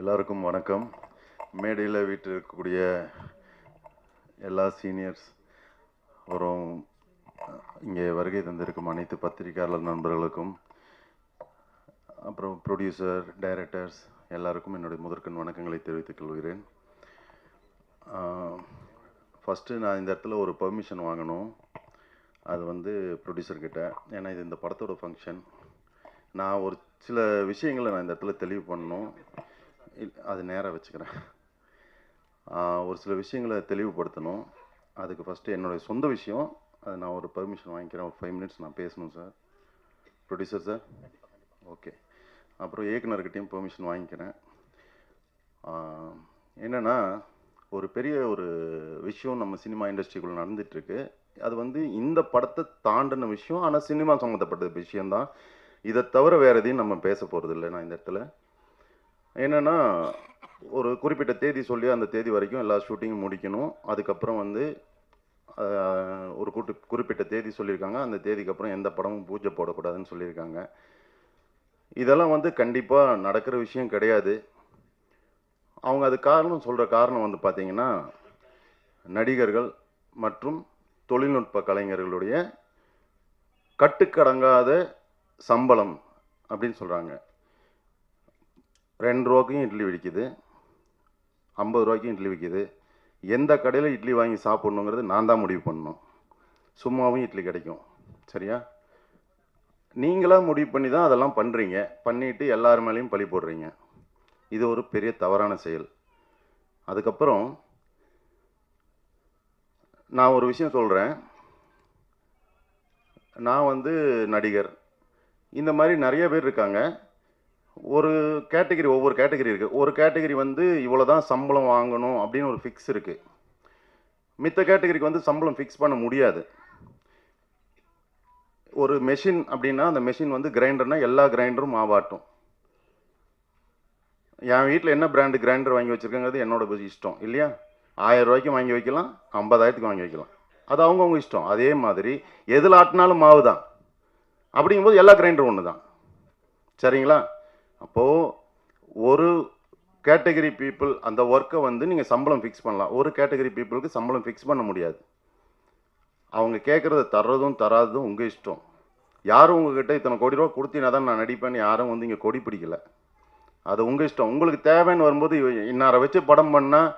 எல்லாருக்கும் வணக்கம். மேடையில் வீட்டில் இருக்கக்கூடிய எல்லா சீனியர்ஸ் அப்புறம் இங்கே வருகை தந்திருக்கும் அனைத்து பத்திரிகையாளர் நண்பர்களுக்கும் அப்புறம் ப்ரொடியூசர் டைரக்டர்ஸ் எல்லாருக்கும் என்னுடைய முதற்கண் வணக்கங்களை தெரிவித்துக் கொள்கிறேன். ஃபஸ்ட்டு நான் இந்த இடத்துல ஒரு பெர்மிஷன் வாங்கணும். அது வந்து ப்ரொடியூசர்கிட்ட ஏன்னா இது இந்த படத்தோட ஃபங்க்ஷன் நான் ஒரு சில விஷயங்களை நான் இந்த இடத்துல தெளிவு பண்ணணும். அது நேராக வச்சுக்கிறேன். ஒரு சில விஷயங்களை தெளிவுபடுத்தணும். அதுக்கு ஃபஸ்ட்டு என்னுடைய சொந்த விஷயம். அது நான் ஒரு பர்மிஷன் வாங்கிக்கிறேன். ஒரு ஃபைவ் மினிட்ஸ் நான் பேசணும் சார் ப்ரொடியூசர் சார் ஓகே அப்புறம் இயக்குனர்கிட்டையும் பெர்மிஷன் வாங்கிக்கிறேன். என்னென்னா ஒரு பெரிய ஒரு விஷயம் நம்ம சினிமா இண்டஸ்ட்ரிக்குள்ளே நடந்துகிட்ருக்கு அது வந்து இந்த படத்தை தாண்டின விஷயம் ஆனால் சினிமா சம்மந்தப்பட்ட விஷயம்தான். இதை தவிர வேறு எதையும் நம்ம பேச போகிறதில்ல நான் இந்த இடத்துல. என்னென்னா ஒரு குறிப்பிட்ட தேதி சொல்லி அந்த தேதி வரைக்கும் எல்லா ஷூட்டிங்கும் முடிக்கணும். அதுக்கப்புறம் வந்து ஒரு கூட்டு குறிப்பிட்ட தேதி சொல்லியிருக்காங்க. அந்த தேதிக்கு அப்புறம் எந்த படமும் பூஜை போடக்கூடாதுன்னு சொல்லியிருக்காங்க. இதெல்லாம் வந்து கண்டிப்பாக நடக்கிற விஷயம் கிடையாது. அவங்க அது காரணம் சொல்கிற காரணம் வந்து பார்த்திங்கன்னா நடிகர்கள் மற்றும் தொழில்நுட்ப கலைஞர்களுடைய கட்டுக்கடங்காத சம்பளம் அப்படின்னு சொல்கிறாங்க ரெண்டு ரூபாய்க்கும் இட்லி விற்கிது ஐம்பது ரூபாய்க்கும் இட்லி விற்கிது எந்த கடையில் இட்லி வாங்கி சாப்பிட்ணுங்கிறது நான் தான் முடிவு பண்ணணும். சும்மாவும் இட்லி கிடைக்கும். சரியா? நீங்களாக முடிவு பண்ணி தான் அதெல்லாம் பண்ணுறீங்க பண்ணிவிட்டு எல்லார் மேலேயும் பழி போடுறீங்க. இது ஒரு பெரிய தவறான செயல். அதுக்கப்புறம் நான் ஒரு விஷயம் சொல்கிறேன் நான் வந்து நடிகர். இந்த மாதிரி நிறைய பேர் இருக்காங்க. ஒரு கேட்டகரி ஒவ்வொரு கேட்டகரி இருக்குது ஒரு கேட்டகரி வந்து இவ்வளோ தான் சம்பளம் வாங்கணும் அப்படின்னு ஒரு ஃபிக்ஸ் இருக்குது மித்த கேட்டகரிக்கு வந்து சம்பளம் ஃபிக்ஸ் பண்ண முடியாது. ஒரு மெஷின் அப்படின்னா அந்த மெஷின் வந்து கிரைண்டர்னால் எல்லா கிரைண்டரும் மாவாட்டும். என் வீட்டில் என்ன பிராண்டு கிரைண்டர் வாங்கி வச்சுருக்கங்கிறது என்னோட இஷ்டம் இல்லையா? ஆயிரம் ரூபாய்க்கு வாங்கி வைக்கலாம் ஐம்பதாயிரத்துக்கு வாங்கி வைக்கலாம். அது அவங்கவுங்க இஷ்டம். அதே மாதிரி எதில் ஆட்டினாலும் மாவு தான் அப்படிங்கும்போது எல்லா கிரைண்டரும் ஒன்று தான் சரிங்களா? அப்போது ஒரு கேட்டகரி பீப்புள் அந்த ஒர்க்கை வந்து நீங்கள் சம்பளம் ஃபிக்ஸ் பண்ணலாம். ஒரு கேட்டகரி பீப்புளுக்கு சம்பளம் ஃபிக்ஸ் பண்ண முடியாது. அவங்க கேட்குறத தர்றதும் தராததும் உங்கள் இஷ்டம். யாரும் உங்ககிட்ட இத்தனை கோடி ரூபா கொடுத்தீங்கன்னா தான் நான் நடிப்பேன்னு யாரும் வந்து இங்கே கொடி பிடிக்கல. அது உங்கள் இஷ்டம். உங்களுக்கு தேவைன்னு வரும்போது இன்னாரை வச்சு படம் பண்ணால்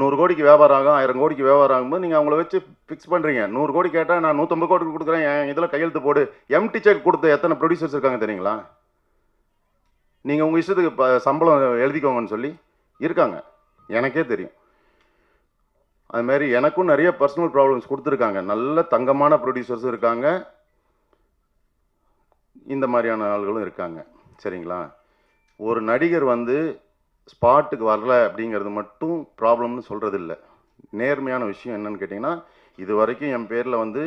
நூறு கோடிக்கு வியாபாரம் ஆகும் ஆயிரம் கோடிக்கு வியாபாரம் ஆகும்போது நீங்கள் அவங்கள வச்சு ஃபிக்ஸ் பண்ணுறீங்க நூறு கோடி கேட்டால் நான் நூற்றம்பது கோடிக்கு கொடுக்குறேன் என் இதில் கையெழுத்து போடு. எம்டி செக் கொடுத்த எத்தனை ப்ரொடியூசர்ஸ் இருக்காங்க தெரியுங்களா? நீங்கள் உங்கள் இஷ்டத்துக்கு இப்போ சம்பளம் எழுதிக்கோங்கன்னு சொல்லி இருக்காங்க. எனக்கே தெரியும். அதுமாரி எனக்கும் நிறைய பர்சனல் ப்ராப்ளம்ஸ் கொடுத்துருக்காங்க. நல்ல தங்கமான ப்ரொடியூசர்ஸும் இருக்காங்க. இந்த மாதிரியான ஆள்களும் இருக்காங்க. சரிங்களா? ஒரு நடிகர் வந்து ஸ்பாட்டுக்கு வரல அப்படிங்கிறது மட்டும் ப்ராப்ளம்னு சொல்கிறது இல்லை நேர்மையான விஷயம் என்னன்னு கேட்டிங்கன்னா இது வரைக்கும் என் பேரில் வந்து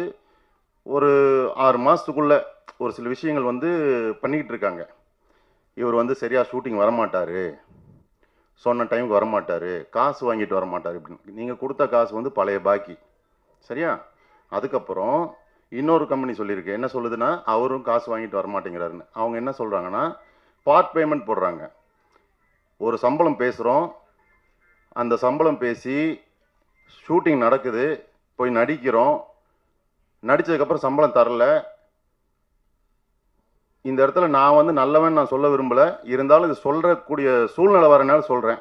ஒரு ஆறு மாதத்துக்குள்ளே ஒரு சில விஷயங்கள் வந்து பண்ணிக்கிட்டு இருக்காங்க. இவர் வந்து சரியாக ஷூட்டிங் வரமாட்டார். சொன்ன டைமுக்கு வரமாட்டார். காசு வாங்கிட்டு வரமாட்டார். அப்படின்னு நீங்கள் கொடுத்த காசு வந்து பழைய பாக்கி. சரியா? அதுக்கப்புறம் இன்னொரு கம்பெனி சொல்லியிருக்கு. என்ன சொல்லுதுன்னா அவரும் காசு வாங்கிட்டு வரமாட்டேங்கிறாருன்னு. அவங்க என்ன சொல்கிறாங்கன்னா பார்ட் பேமெண்ட் போடுறாங்க. ஒரு சம்பளம் பேசுகிறோம் அந்த சம்பளம் பேசி ஷூட்டிங் நடக்குது. போய் நடிக்கிறோம். நடித்ததுக்கப்புறம் சம்பளம் தரல. இந்த இடத்துல நான் வந்து நல்லவன் நான் சொல்ல விரும்பலை. இருந்தாலும் இது சொல்கிறக்கூடிய சூழ்நிலை வரனால சொல்கிறேன்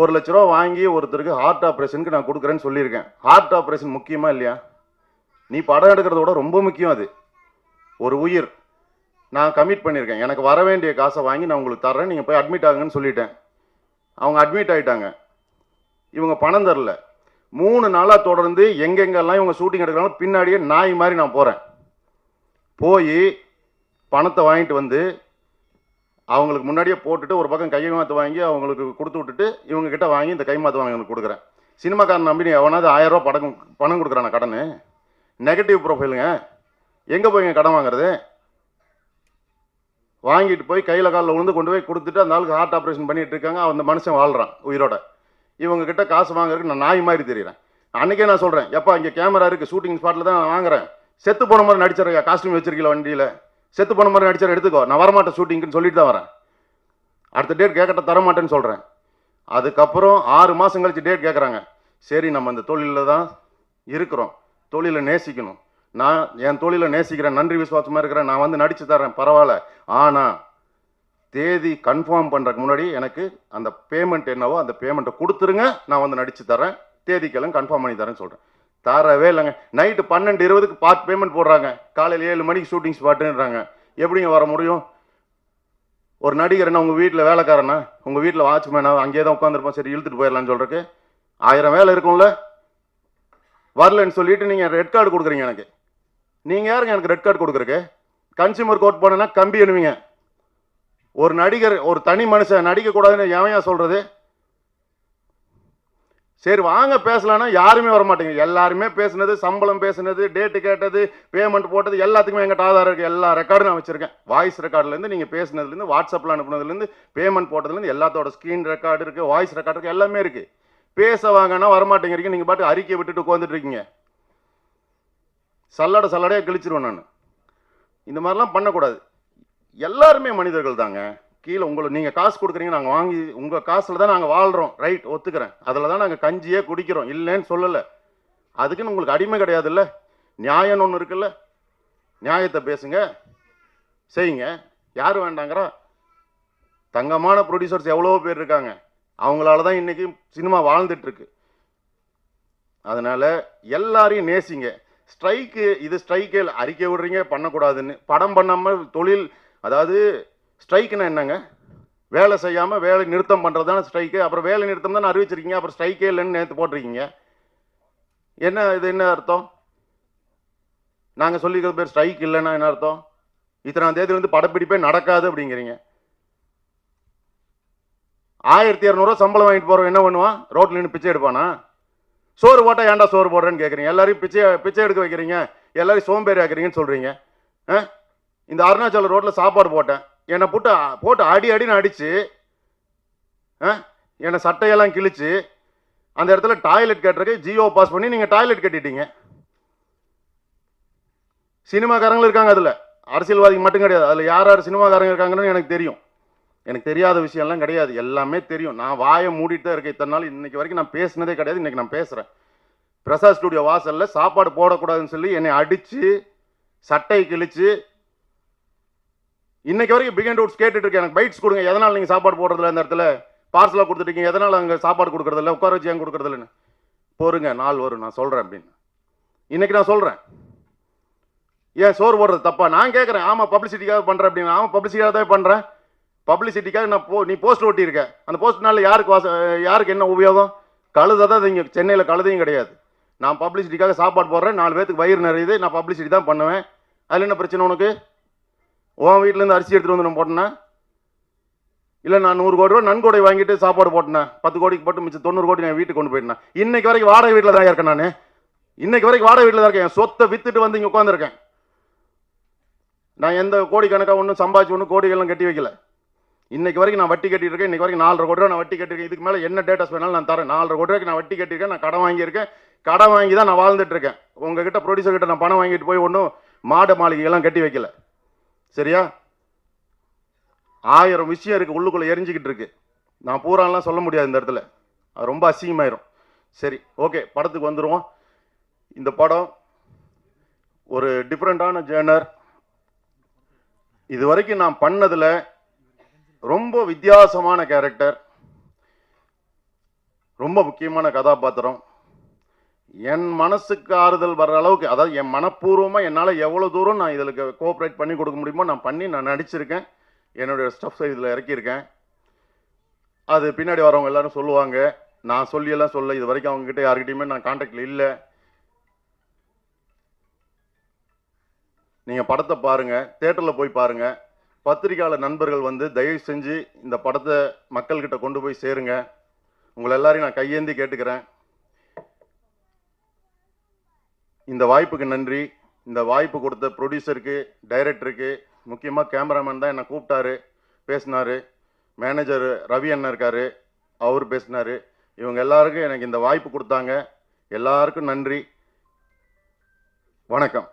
ஒரு லட்ச ரூபா வாங்கி ஒருத்தருக்கு ஹார்ட் ஆப்ரேஷனுக்கு நான் கொடுக்குறேன்னு சொல்லியிருக்கேன். ஹார்ட் ஆப்ரேஷன் முக்கியமாக இல்லையா? நீ படம் எடுக்கிறத விட ரொம்ப முக்கியம் அது. ஒரு உயிர். நான் கமிட் பண்ணியிருக்கேன். எனக்கு வர வேண்டிய காசை வாங்கி நான் உங்களுக்கு தரேன் நீங்கள் போய் அட்மிட் ஆகுங்கன்னு சொல்லிட்டேன். அவங்க அட்மிட் ஆகிட்டாங்க இவங்க பணம் தரல. மூணு நாளாக தொடர்ந்து எங்கெங்கெல்லாம் இவங்க ஷூட்டிங் எடுக்கிறாங்களோ பின்னாடியே நாய் மாதிரி நான் போகிறேன் போய் பணத்தை வாங்கிட்டு வந்து அவங்களுக்கு முன்னாடியே போட்டுட்டு ஒரு பக்கம் கை மாற்று வாங்கி அவங்களுக்கு கொடுத்து விட்டுட்டு இவங்ககிட்ட வாங்கி இந்த கை மாற்று வாங்கி எனக்கு கொடுக்குறேன். சினிமாக்காரன் நம்பி நீ எவனாவது ஆயிரரூபா படம் பணம் கொடுக்குறான கடன். நெகட்டிவ் ப்ரொஃபைலுங்க எங்கே போய் கடன் வாங்குறது? வாங்கிட்டு போய் கையில் காலில் உழுந்து கொண்டு போய் கொடுத்துட்டு அந்த ஆளுக்கு ஹார்ட் ஆப்ரேஷன் பண்ணிட்டு இருக்காங்க. அந்த மனுஷன் வாழ்கிறான் உயிரோட. இவங்ககிட்ட காசு வாங்குறதுக்கு நான் நாய் மாதிரி தெரியுறேன். அன்றைக்கே நான் சொல்கிறேன் எப்பா இங்கே கேமரா இருக்குது ஷூட்டிங் ஸ்பாட்டில் தான் நான் வாங்குறேன். செத்து போன மாதிரி நடிச்சிருக்கேன் காஸ்டியூம் வச்சிருக்கீங்களா வண்டியில்? செத்து போன மாதிரி நடிச்சார் எடுத்துக்கோ. நான் வரமாட்டேன் ஷூட்டிங்க்குன்னு சொல்லிட்டு தான் வரேன். அடுத்த டேட் கேட்கட்ட தர மாட்டேன்னு சொல்கிறேன் அதுக்கப்புறம் ஆறு மாதம் கழிச்சு டேட் கேட்குறாங்க சரி நம்ம அந்த தொழிலில் தான் இருக்கிறோம். தொழிலை நேசிக்கணும். நான் என் தொழிலை நேசிக்கிறேன் நன்றி விசுவாசமாக இருக்கிறேன். நான் வந்து நடிச்சு தரேன் பரவாயில்ல. ஆனால் தேதி கன்ஃபார்ம் பண்ணுறதுக்கு முன்னாடி எனக்கு அந்த பேமெண்ட் என்னவோ அந்த பேமெண்ட்டை கொடுத்துருங்க. நான் வந்து நடிச்சு தரேன் தேதிக்கெல்லாம் கன்ஃபார்ம் பண்ணி தரேன்னு சொல்கிறேன் தரவே இல்லைங்க. நைட்டு பன்னெண்டு இருபதுக்கு பார்ட் பேமெண்ட் போடுறாங்க. காலையில் ஏழு மணிக்கு ஷூட்டிங் ஸ்பாட்டுன்றாங்க எப்படிங்க வர முடியும்? ஒரு நடிகர் உங்கள் வீட்டில் வேலைக்காரனா? உங்கள் வீட்டில் வாட்ச்மேனா அங்கேயே தான் உட்காந்துருப்போம் சரி இழுத்துட்டு போயிடலான்னு சொல்கிறக்கு ஆயிரம் வேலை இருக்கும்ல? வரலன்னு சொல்லிட்டு நீங்கள் ரெட் கார்டு கொடுக்குறீங்க எனக்கு. நீங்கள் யாருங்க எனக்கு ரெட் கார்டு கொடுக்குறக்கு கன்சியூமர் கோர்ட் போனேன்னா கம்பி அணுவீங்க. ஒரு நடிகர் ஒரு தனி மனுஷன் நடிக்கக்கூடாதுன்னு எவன் ஏன் சொல்கிறது சரி வாங்க பேசலாம்னா யாருமே வரமாட்டேங்க எல்லாருமே பேசுனது சம்பளம் பேசுனது டேட்டு கேட்டது பேமெண்ட் போட்டது எல்லாத்துக்குமே எங்கிட்ட ஆதாரம் இருக்குது எல்லா ரெக்கார்டும் நான் வச்சுருக்கேன். வாய்ஸ் ரெக்கார்ட்லேருந்து நீங்கள் பேசுனதுலேருந்து வாட்ஸ்அப்பில் அனுப்புனதுலேருந்து பேமெண்ட் போட்டதுலேருந்து எல்லாத்தோட ஸ்க்ரீன் ரெக்கார்டு இருக்குது வாய்ஸ் ரெக்கார்டு இருக்குது எல்லாமே இருக்குது பேச வாங்கன்னா வரமாட்டேங்கிறீங்க. நீங்கள் பாட்டு அறிக்கை விட்டுட்டு உட்காந்துட்டு இருக்கீங்க. சல்லடை சல்லடையாக கிழிச்சிருவேன் நான். இந்த மாதிரிலாம் பண்ணக்கூடாது. எல்லாருமே மனிதர்கள் தாங்க. கீழே உங்களை நீங்கள் காசு கொடுக்குறீங்க நாங்கள் வாங்கி உங்கள் காசில் தான் நாங்கள் வாழ்கிறோம் ரைட் ஒத்துக்கிறேன். அதில் தான் நாங்கள் கஞ்சியே குடிக்கிறோம். இல்லைன்னு சொல்லலை. அதுக்குன்னு உங்களுக்கு அடிமை கிடையாதுல்ல? நியாயம்னு ஒன்று இருக்குல்ல? நியாயத்தை பேசுங்க. செய்யுங்க. யார் வேண்டாங்கிறா? தங்கமான ப்ரொடியூசர்ஸ் எவ்வளோ பேர் இருக்காங்க. அவங்களால தான் இன்றைக்கி சினிமா வாழ்ந்துட்டுருக்கு. அதனால் எல்லாரையும் நேசிங்க. ஸ்ட்ரைக்கு இது ஸ்ட்ரைக்கே அறிக்கை விடுறீங்க பண்ணக்கூடாதுன்னு. படம் பண்ணாமல் தொழில் அதாவது ஸ்ட்ரைக்குன்னா என்னங்க? வேலை செய்யாமல் வேலை நிறுத்தம் பண்ணுறது தானே ஸ்ட்ரைக்கு? அப்புறம் வேலை நிறுத்தம் தானே அறிவிச்சிருக்கீங்க. அப்புறம் ஸ்ட்ரைக்கே இல்லைன்னு நேற்று போட்டிருக்கீங்க. என்ன இது? என்ன அர்த்தம்? நாங்கள் சொல்லிக்கிற பேர் ஸ்ட்ரைக் இல்லைன்னா என்ன அர்த்தம்? இத்தனாம் தேதி வந்து படப்பிடிப்பே நடக்காது அப்படிங்கிறீங்க. ஆயிரத்தி இரநூறுவா சம்பளம் வாங்கிட்டு போகிறவன் என்ன பண்ணுவான்? ரோட்டில் நின்று பிச்சை எடுப்பானா? சோறு போட்டால் ஏன்டா சோறு போடுறேன்னு கேட்குறீங்க எல்லாரையும் பிச்சை பிச்சை எடுக்க வைக்கிறீங்க. எல்லாரையும் சோம்பேறி ஆக்குறீங்கன்னு சொல்கிறீங்க ஆ? இந்த அருணாச்சல ரோட்டில் சாப்பாடு போட்டேன். என்னை போட்டு போட்டு அடி அடின்னு அடித்து ஆ என்னை சட்டையெல்லாம் கிழிச்சு அந்த இடத்துல டாய்லெட் கட்டுறதுக்கு ஜியோ பாஸ் பண்ணி நீங்கள் டாய்லெட் கட்டிட்டீங்க. சினிமாக்காரங்களும் இருக்காங்க அதில். அரசியல்வாதிக்கு மட்டும் கிடையாது. அதில் யார் யார் சினிமாக்காரங்க இருக்காங்கன்னு எனக்கு தெரியும். எனக்கு தெரியாத விஷயம்லாம் கிடையாது. எல்லாமே தெரியும். நான் வாயை மூடிட்டு தான் இருக்கேன். இத்தனை நாள் இன்னைக்கு வரைக்கும் நான் பேசினதே கிடையாது. இன்றைக்கி நான் பேசுகிறேன் பிரசாத் ஸ்டுடியோ வாசலில் சாப்பாடு போடக்கூடாதுன்னு சொல்லி என்னை அடித்து சட்டை கிழித்து இன்னைக்கு வரைக்கும் பிகன் டவுட்ஸ் கேட்டுட்டு இருக்கேன். எனக்கு பைட்ஸ் கொடுங்க. எதனால் நீங்கள் சாப்பாடு போடுறதில்ல இந்த இடத்துல பார்சலாக கொடுத்துட்டீங்க? எதனால் அங்கே சாப்பாடு கொடுக்குறதில்ல? உட்கார வச்சு ஏன் கொடுக்குறதில்லன்னு? போருங்க நாள் வரும். நான் சொல்கிறேன் அப்படின்னு. இன்னைக்கு நான் சொல்கிறேன் ஏன் சோறு போடுறது தப்பா? நான் கேட்குறேன் ஆமாம் பப்ளிசிட்டிக்காக பண்ணுறேன் அப்படின்னு. ஆமாம் பப்ளிசிட்டிக்காக தான் பண்ணுறேன் பப்ளிசிட்டிக்காக நான் போ நீ போஸ்ட் ஓட்டியிருக்க அந்த போஸ்ட்னால யாருக்கு வாச யாருக்கு என்ன உபயோகம்? கழுதை தான் இங்கே சென்னையில் கழுதையும் கிடையாது. நான் பப்ளிசிட்டிக்காக சாப்பாடு போடுறேன். நாலு பேத்துக்கு வயிறு நிறையுது. நான் பப்ளிசிட்டி தான் பண்ணுவேன். அதில் என்ன பிரச்சனை உனக்கு? உன் வீட்டிலேருந்து அரிசி எடுத்துகிட்டு வந்து நான் போட்டேன்னா? இல்லை நான் நூறு கோடி ரூபா நன்கொடை வாங்கிட்டு சாப்பாடு போட்டேன் பத்து கோடிக்கு போட்டு மிச்சம் தொண்ணூறு கோடி நான் வீட்டுக்கு கொண்டு போயிட்டேன் இன்னைக்கு வரைக்கும் வாடகை வீட்டில் தான் இருக்கேன் நான். இன்னைக்கு வரைக்கும் வாடகை வீட்டில் தான் இருக்கேன். என் சொத்தை வித்துட்டு வந்து இங்கே உட்காந்துருக்கேன் நான் எந்த கோடிக்கணக்காக ஒன்றும் சம்பாதிச்சு ஒன்றும் கோடிகள்லாம் கட்டி வைக்கல. இன்னைக்கு வரைக்கும் நான் வட்டி கட்டிட்டு இருக்கேன். இன்னைக்கு வரைக்கும் நாலரை கோடி ரூபா நான் வட்டி கட்டிருக்கேன் இதுக்கு மேலே என்ன டேட்டஸ் வேணாலும் நான் தரேன். நாலரை கோடி ரூபாய்க்கு நான் வட்டி கட்டியிருக்கேன். நான் கடன் வாங்கியிருக்கேன். கடன் வாங்கி தான் நான் வாழ்ந்துட்டு இருக்கேன். உங்ககிட்ட ப்ரொடியூசர் கிட்ட நான் பணம் வாங்கிட்டு போய் ஒன்றும் மாட மாளிகைகள்லாம் கட்டி வைக்கல. சரியா? ஆயிரம் விஷயம் இருக்குது உள்ளுக்குள்ளே எரிஞ்சுக்கிட்டு இருக்கு. நான் பூராலாம் சொல்ல முடியாது இந்த இடத்துல. அது ரொம்ப அசிங்கமாயிரும். சரி ஓகே படத்துக்கு வந்துடுவோம் இந்த படம் ஒரு டிஃப்ரெண்ட்டான ஜேர்னர் இது வரைக்கும் நான் பண்ணதில் ரொம்ப வித்தியாசமான கேரக்டர் ரொம்ப முக்கியமான கதாபாத்திரம். என் மனசுக்கு ஆறுதல் வர்ற அளவுக்கு அதாவது என் மனப்பூர்வமாக என்னால் எவ்வளோ தூரம் நான் இதில் கோஆப்ரேட் பண்ணி கொடுக்க முடியுமோ நான் பண்ணி நான் நடிச்சிருக்கேன். என்னுடைய ஸ்டஃப்ஸை இதில் இறக்கியிருக்கேன். அது பின்னாடி வரவங்க எல்லாரும் சொல்லுவாங்க. நான் சொல்லியெல்லாம் சொல்ல இது வரைக்கும் அவங்ககிட்ட யார்கிட்டயுமே நான் காண்டாக்டில் இல்லை. நீங்கள் படத்தை பாருங்கள் தேட்டரில் போய் பாருங்கள் பத்திரிகையாளர் நண்பர்கள் வந்து தயவு செஞ்சு இந்த படத்தை மக்கள்கிட்ட கொண்டு போய் சேருங்க. உங்களை எல்லாரையும் நான் கையேந்தி கேட்டுக்கிறேன். இந்த வாய்ப்புக்கு நன்றி. இந்த வாய்ப்பு கொடுத்த ப்ரொடியூசருக்கு டைரக்டருக்கு முக்கியமாக கேமராமேன் தான் என்னை கூப்பிட்டாரு பேசினாரு. மேனேஜர் ரவி அண்ணன் இருக்கார் அவர் பேசினாரு. இவங்க எல்லாருக்கும் எனக்கு இந்த வாய்ப்பு கொடுத்தாங்க. எல்லாருக்கும் நன்றி. வணக்கம்.